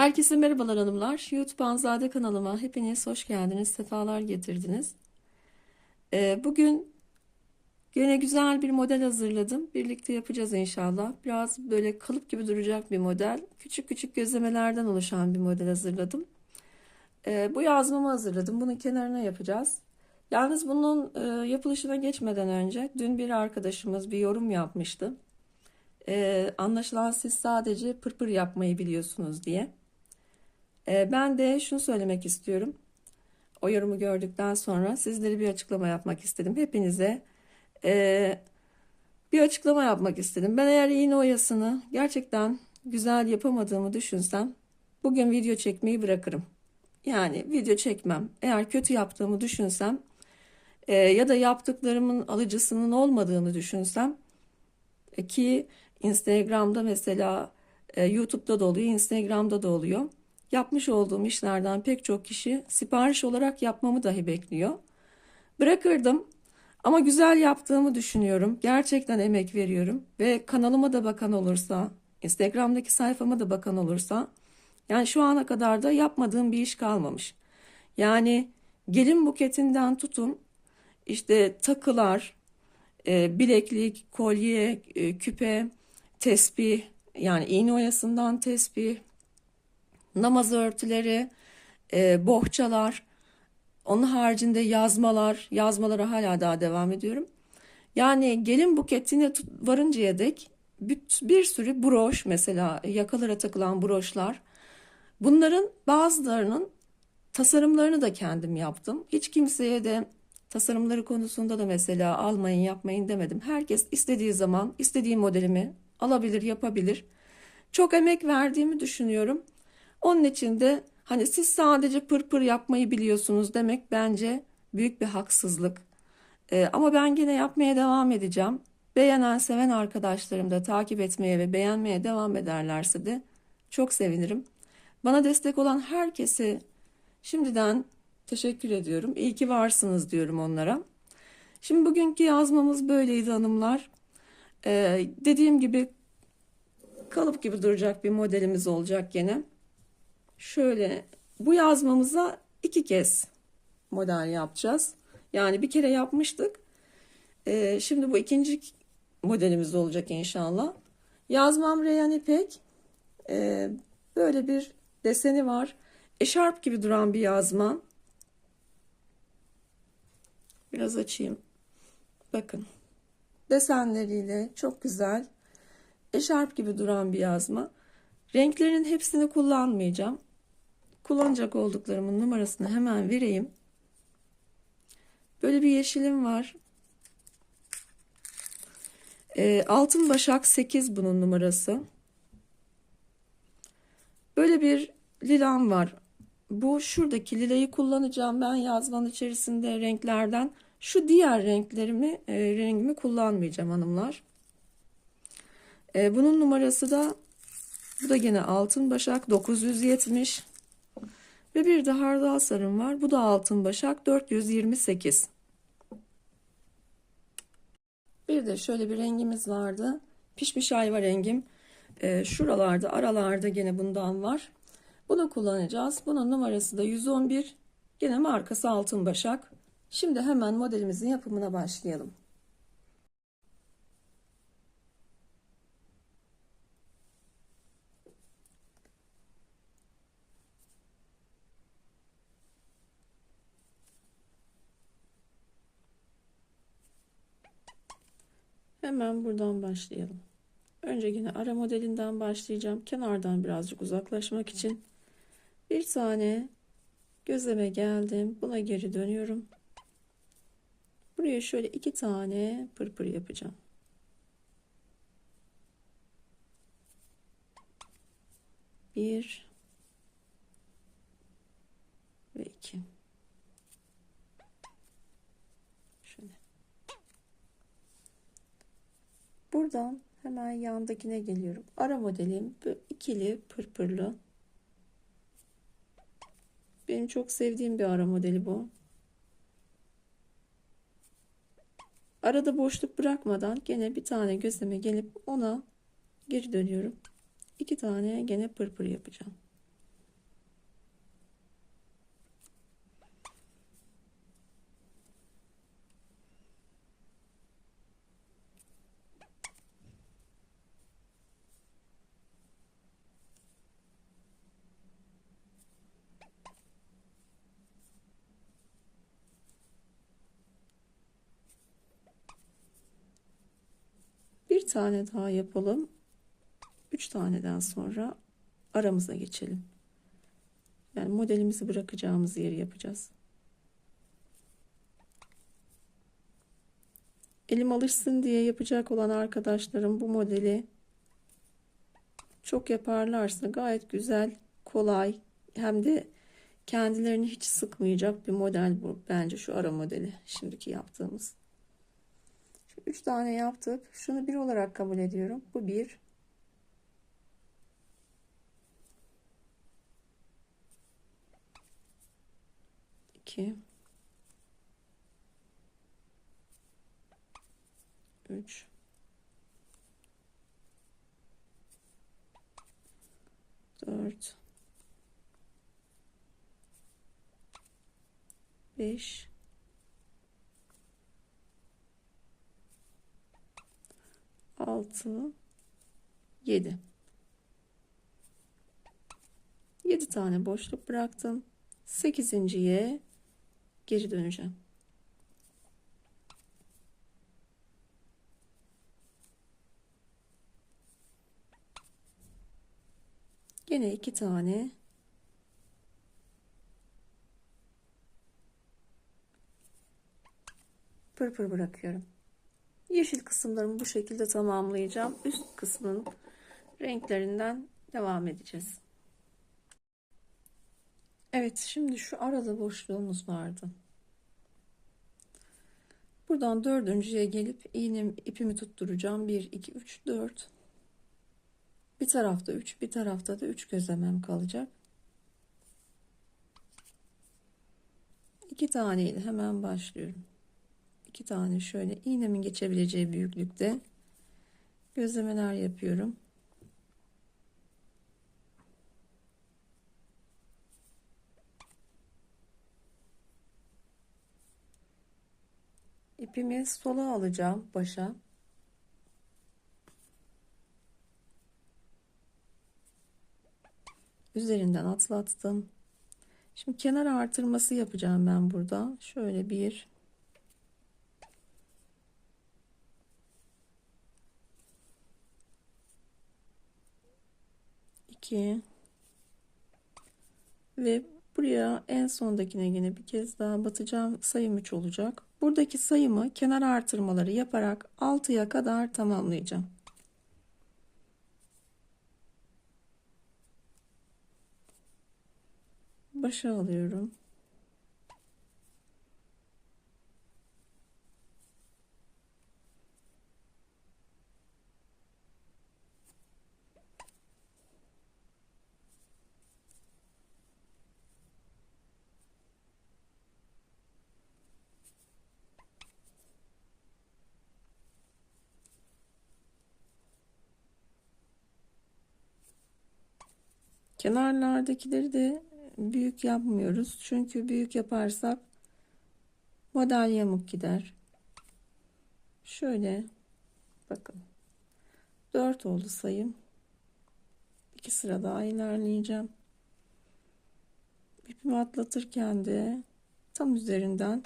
Herkese merhabalar hanımlar. YouTube Anzade kanalıma hepiniz hoş geldiniz, sefalar getirdiniz. Ee, bugün gene güzel bir model hazırladım. Birlikte yapacağız inşallah. Biraz böyle kalıp gibi duracak bir model. Küçük küçük gözlemelerden oluşan bir model hazırladım. Ee, bu yazmamı hazırladım. Bunun kenarına yapacağız. Yalnız bunun e, yapılışına geçmeden önce dün bir arkadaşımız bir yorum yapmıştı. Ee, anlaşılan siz sadece pırpır yapmayı biliyorsunuz diye. Ee, ben de şunu söylemek istiyorum. O yorumu gördükten sonra sizlere bir açıklama yapmak istedim. Hepinize e, bir açıklama yapmak istedim. Ben eğer iğne oyasını gerçekten güzel yapamadığımı düşünsem bugün video çekmeyi bırakırım. Yani video çekmem. Eğer kötü yaptığımı düşünsem e, ya da yaptıklarımın alıcısının olmadığını düşünsem e, ki Instagram'da mesela YouTube'da da oluyor, Instagram'da da oluyor. Yapmış olduğum işlerden pek çok kişi sipariş olarak yapmamı dahi bekliyor. Bırakırdım ama güzel yaptığımı düşünüyorum. Gerçekten emek veriyorum ve kanalıma da bakan olursa, Instagram'daki sayfama da bakan olursa yani şu ana kadar da yapmadığım bir iş kalmamış. Yani gelin buketinden tutun işte takılar, e, bileklik, kolye, e, küpe, tesbih yani iğne oyasından tesbih, namaz örtüleri, e, bohçalar, onun haricinde yazmalar, yazmalara hala daha devam ediyorum. Yani gelin buketine varıncaya dek bir, bir sürü broş mesela yakalara takılan broşlar. Bunların bazılarının tasarımlarını da kendim yaptım. Hiç kimseye de tasarımları konusunda da mesela almayın yapmayın demedim. Herkes istediği zaman istediği modelimi alabilir yapabilir. Çok emek verdiğimi düşünüyorum. Onun için de hani siz sadece pırpır yapmayı biliyorsunuz demek bence büyük bir haksızlık. Ee, ama ben yine yapmaya devam edeceğim. Beğenen, seven arkadaşlarım da takip etmeye ve beğenmeye devam ederlerse de çok sevinirim. Bana destek olan herkese şimdiden teşekkür ediyorum. İyi ki varsınız diyorum onlara. Şimdi bugünkü yazmamız böyleydi hanımlar. Ee, dediğim gibi kalıp gibi duracak bir modelimiz olacak gene. Şöyle bu yazmamıza iki kez model yapacağız. Yani bir kere yapmıştık. Ee, şimdi bu ikinci modelimiz olacak inşallah. Yazmam Reyhan İpek. Ee, böyle bir deseni var. Eşarp gibi duran bir yazma. Biraz açayım. Bakın. Desenleriyle çok güzel. Eşarp gibi duran bir yazma. Renklerin hepsini kullanmayacağım. Kullanacak olduklarımın numarasını hemen vereyim. Böyle bir yeşilim var. E, altın başak 8 bunun numarası. Böyle bir lilam var. Bu şuradaki lilayı kullanacağım ben yazmanın içerisinde renklerden. Şu diğer renklerimi, e, rengimi kullanmayacağım hanımlar. E, bunun numarası da bu da yine altın başak 970. Ve bir de hardal sarım var. Bu da altın başak 428. Bir de şöyle bir rengimiz vardı. Pişmiş ayva rengim. E, şuralarda aralarda gene bundan var. Bunu kullanacağız. Bunun numarası da 111. Gene markası altın başak. Şimdi hemen modelimizin yapımına başlayalım. Hemen buradan başlayalım. Önce yine ara modelinden başlayacağım. Kenardan birazcık uzaklaşmak için. Bir tane gözleme geldim. Buna geri dönüyorum. Buraya şöyle iki tane pırpır yapacağım. Bir ve iki. Şöyle. Buradan hemen yandakine geliyorum. Ara modelim bu ikili pırpırlı. Benim çok sevdiğim bir ara modeli bu. Arada boşluk bırakmadan gene bir tane gözleme gelip ona geri dönüyorum. İki tane gene pırpır yapacağım. Tane daha yapalım. Üç taneden sonra aramıza geçelim. Yani modelimizi bırakacağımız yeri yapacağız. Elim alışsın diye yapacak olan arkadaşlarım bu modeli çok yaparlarsa gayet güzel, kolay hem de kendilerini hiç sıkmayacak bir model bu. Bence şu ara modeli şimdiki yaptığımız. Şu üç tane yaptık. Şunu bir olarak kabul ediyorum. Bu bir. İki. Üç. Dört. Beş. Altı. Yedi. Yedi tane boşluk bıraktım. Sekizinciye geri döneceğim. Yine iki tane pırpır bırakıyorum. Yeşil kısımlarımı bu şekilde tamamlayacağım. Üst kısmın renklerinden devam edeceğiz. Evet, şimdi şu arada boşluğumuz vardı. Buradan dördüncüye gelip iğnem ipimi tutturacağım. 1, 2, 3, 4. Bir tarafta 3, bir tarafta da 3 gözlemem kalacak. İki taneyle hemen başlıyorum. İki tane şöyle iğnemin geçebileceği büyüklükte gözlemeler yapıyorum. İpimi sola alacağım başa. Üzerinden atlattım. Şimdi kenar artırması yapacağım ben burada. Şöyle bir 2 ve buraya en sondakine yine bir kez daha batacağım sayım 3 olacak. Buradaki sayımı kenar artırmaları yaparak 6'ya kadar tamamlayacağım. Başa alıyorum Kenarlardakileri de büyük yapmıyoruz. Çünkü büyük yaparsak model yamuk gider. Şöyle bakın. 4 oldu sayım. 2 sıra daha ilerleyeceğim. İpimi atlatırken de tam üzerinden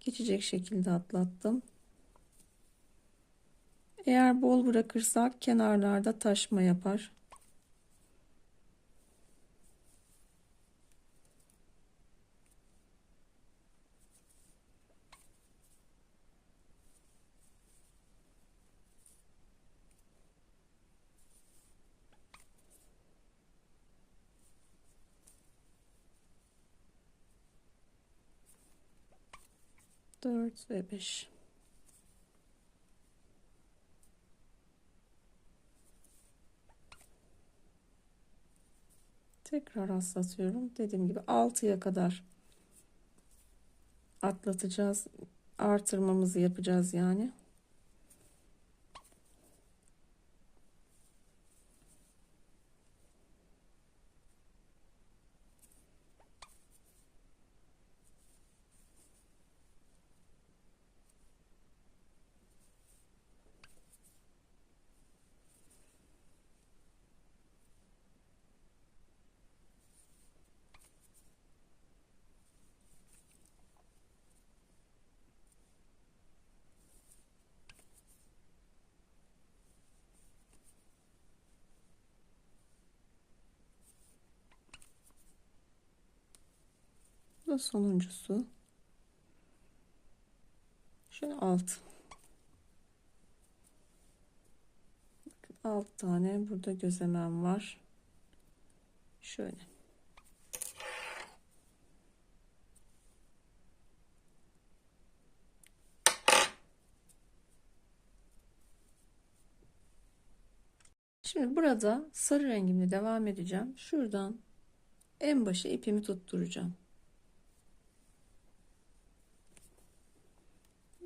geçecek şekilde atlattım. Eğer bol bırakırsak kenarlarda taşma yapar. Dört ve beş. Tekrar atlatıyorum. Dediğim gibi 6'ya kadar atlatacağız. Artırmamızı yapacağız yani. Sonuncusu. Şöyle alt. Bakın alt tane burada gözlemem var. Şöyle. Şimdi burada sarı rengimle devam edeceğim. Şuradan en başa ipimi tutturacağım.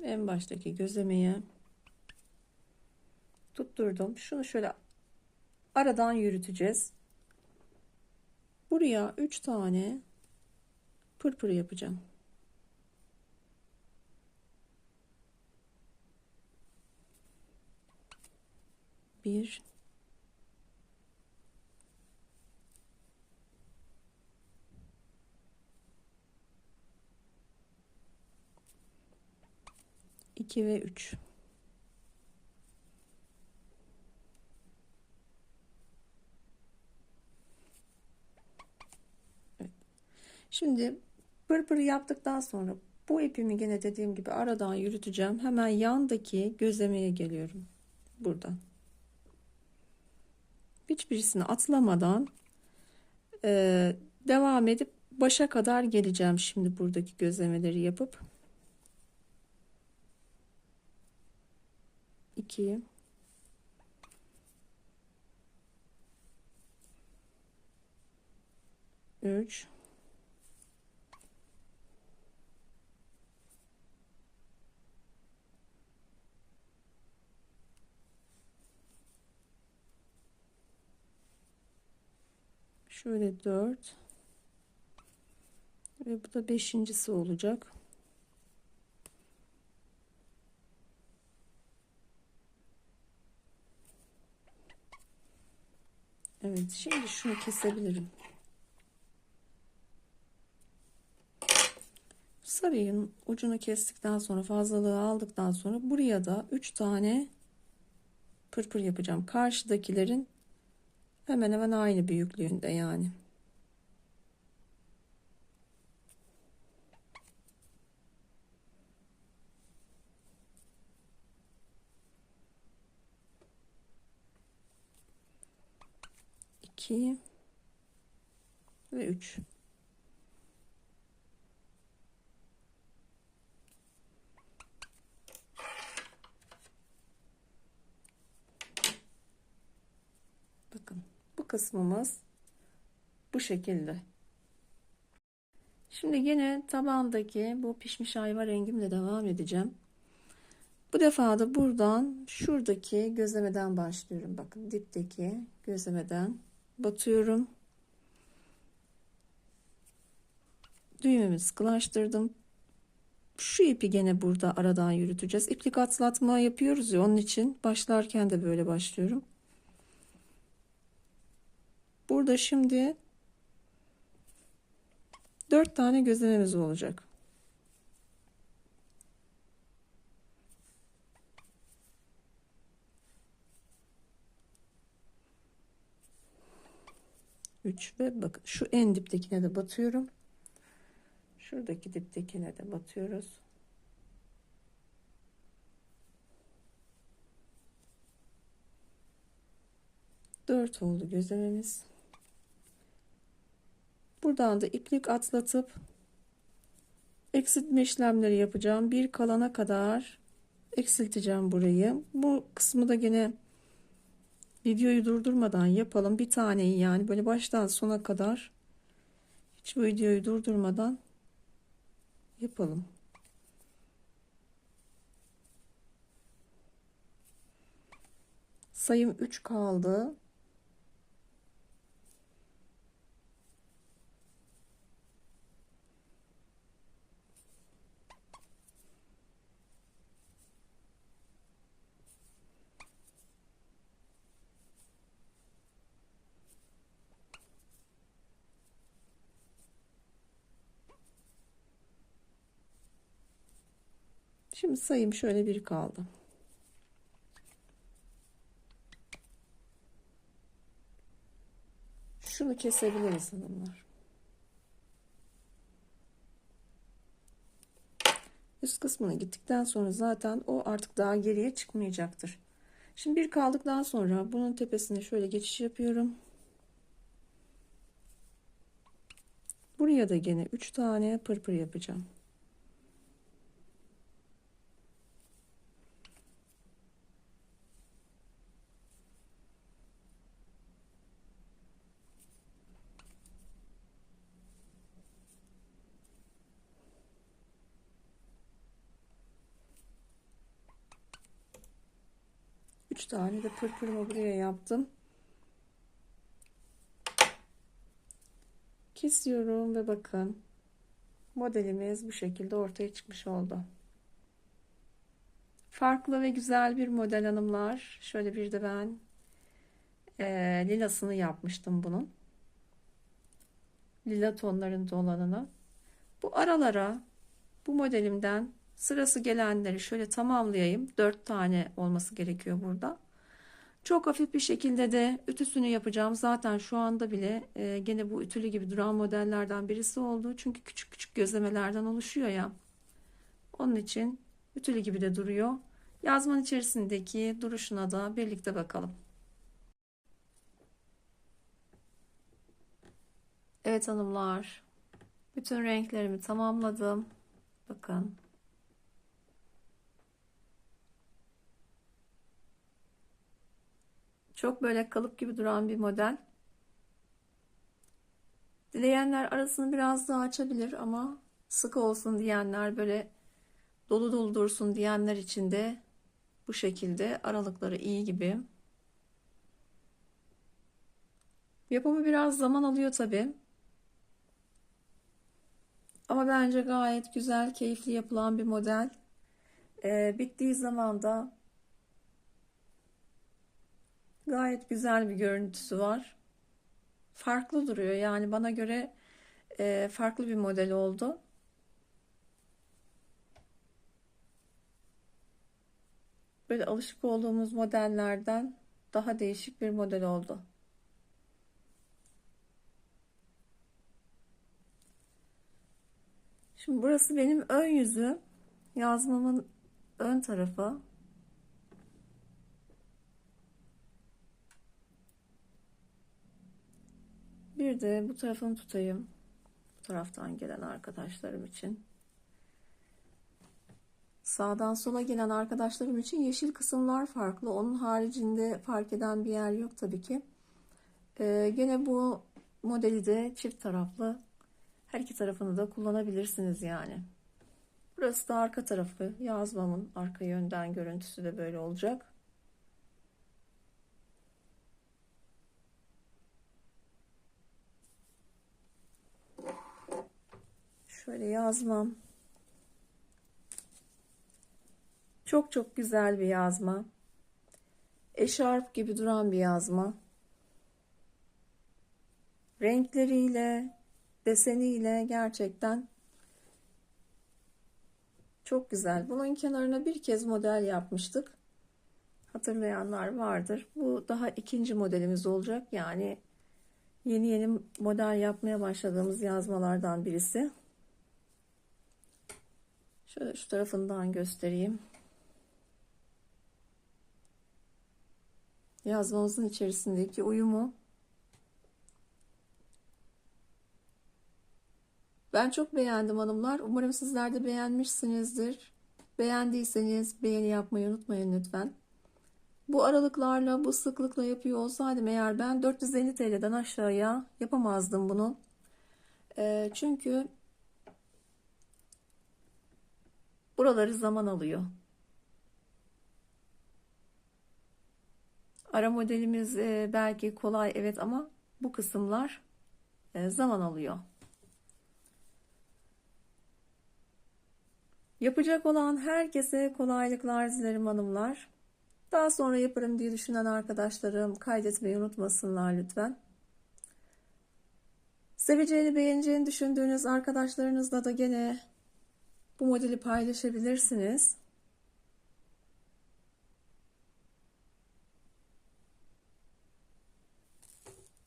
En baştaki gözlemeye tutturdum. Şunu şöyle aradan yürüteceğiz. Buraya 3 tane pırpır yapacağım. Bir, iki ve üç. Evet. Şimdi pırpırı yaptıktan sonra bu ipimi gene dediğim gibi aradan yürüteceğim. Hemen yandaki gözlemeye geliyorum. Buradan. Hiçbirisini atlamadan e, devam edip başa kadar geleceğim şimdi buradaki gözlemeleri yapıp 2 3 Şöyle 4 ve bu da beşincisi olacak. Evet, şimdi şunu kesebilirim. Sarıyın ucunu kestikten sonra fazlalığı aldıktan sonra buraya da 3 tane pırpır yapacağım. Karşıdakilerin hemen hemen aynı büyüklüğünde yani. İki ve üç. Bakın bu kısmımız bu şekilde. Şimdi yine tabandaki bu pişmiş ayva rengimle devam edeceğim. Bu defa da buradan şuradaki gözlemeden başlıyorum. Bakın dipteki gözlemeden batıyorum. Düğümümü sıkılaştırdım. Şu ipi gene burada aradan yürüteceğiz. İplik atlatma yapıyoruz ya onun için başlarken de böyle başlıyorum. Burada şimdi 4 tane gözlememiz olacak. Üç ve bakın şu en diptekine de batıyorum. Şuradaki diptekine de batıyoruz. Dört oldu gözlememiz. Buradan da iplik atlatıp eksiltme işlemleri yapacağım. Bir kalana kadar eksilteceğim burayı. Bu kısmı da gene videoyu durdurmadan yapalım. Bir taneyi yani böyle baştan sona kadar hiç bu videoyu durdurmadan yapalım. Sayım 3 kaldı. Şimdi sayım şöyle bir kaldı. Şunu kesebiliriz hanımlar. Üst kısmına gittikten sonra zaten o artık daha geriye çıkmayacaktır. Şimdi bir kaldıktan sonra bunun tepesine şöyle geçiş yapıyorum. Buraya da gene 3 tane pırpır yapacağım. Üç tane de pırpırımı buraya yaptım. Kesiyorum ve bakın modelimiz bu şekilde ortaya çıkmış oldu. Farklı ve güzel bir model hanımlar. Şöyle bir de ben e, lilasını yapmıştım bunun. Lila tonlarında olanını. Bu aralara bu modelimden sırası gelenleri şöyle tamamlayayım. 4 tane olması gerekiyor burada. Çok hafif bir şekilde de ütüsünü yapacağım. Zaten şu anda bile e, gene bu ütülü gibi duran modellerden birisi oldu. Çünkü küçük küçük gözlemelerden oluşuyor ya. Onun için ütülü gibi de duruyor. Yazmanın içerisindeki duruşuna da birlikte bakalım. Evet hanımlar. Bütün renklerimi tamamladım. Bakın. Çok böyle kalıp gibi duran bir model. Dileyenler arasını biraz daha açabilir ama sıkı olsun diyenler böyle dolu dolu dursun diyenler için de bu şekilde aralıkları iyi gibi. Yapımı biraz zaman alıyor tabi. Ama bence gayet güzel, keyifli yapılan bir model. Ee, bittiği zaman da Gayet güzel bir görüntüsü var. Farklı duruyor. Yani bana göre e, farklı bir model oldu. Böyle alışık olduğumuz modellerden daha değişik bir model oldu. Şimdi burası benim ön yüzü. Yazmamın ön tarafı. Bir de bu tarafını tutayım. Bu taraftan gelen arkadaşlarım için. Sağdan sola gelen arkadaşlarım için yeşil kısımlar farklı. Onun haricinde fark eden bir yer yok tabii ki. Ee, gene bu modeli de çift taraflı. Her iki tarafını da kullanabilirsiniz yani. Burası da arka tarafı. Yazmamın arka yönden görüntüsü de böyle olacak. Şöyle yazmam. Çok çok güzel bir yazma. Eşarp gibi duran bir yazma. Renkleriyle, deseniyle gerçekten çok güzel. Bunun kenarına bir kez model yapmıştık. Hatırlayanlar vardır. Bu daha ikinci modelimiz olacak. Yani yeni yeni model yapmaya başladığımız yazmalardan birisi. Şöyle şu tarafından göstereyim. Yazmamızın içerisindeki uyumu Ben çok beğendim hanımlar. Umarım sizler de beğenmişsinizdir. Beğendiyseniz beğeni yapmayı unutmayın lütfen. Bu aralıklarla, bu sıklıkla yapıyor olsaydım eğer ben 450 TL'den aşağıya yapamazdım bunu. E, çünkü Buraları zaman alıyor. Ara modelimiz e, belki kolay evet ama bu kısımlar e, zaman alıyor. Yapacak olan herkese kolaylıklar dilerim hanımlar. Daha sonra yaparım diye düşünen arkadaşlarım kaydetmeyi unutmasınlar lütfen. Seveceğini beğeneceğini düşündüğünüz arkadaşlarınızla da gene bu modeli paylaşabilirsiniz.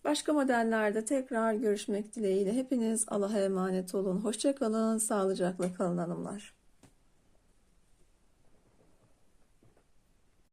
Başka modellerde tekrar görüşmek dileğiyle hepiniz Allah'a emanet olun. Hoşçakalın, sağlıcakla kalın hanımlar.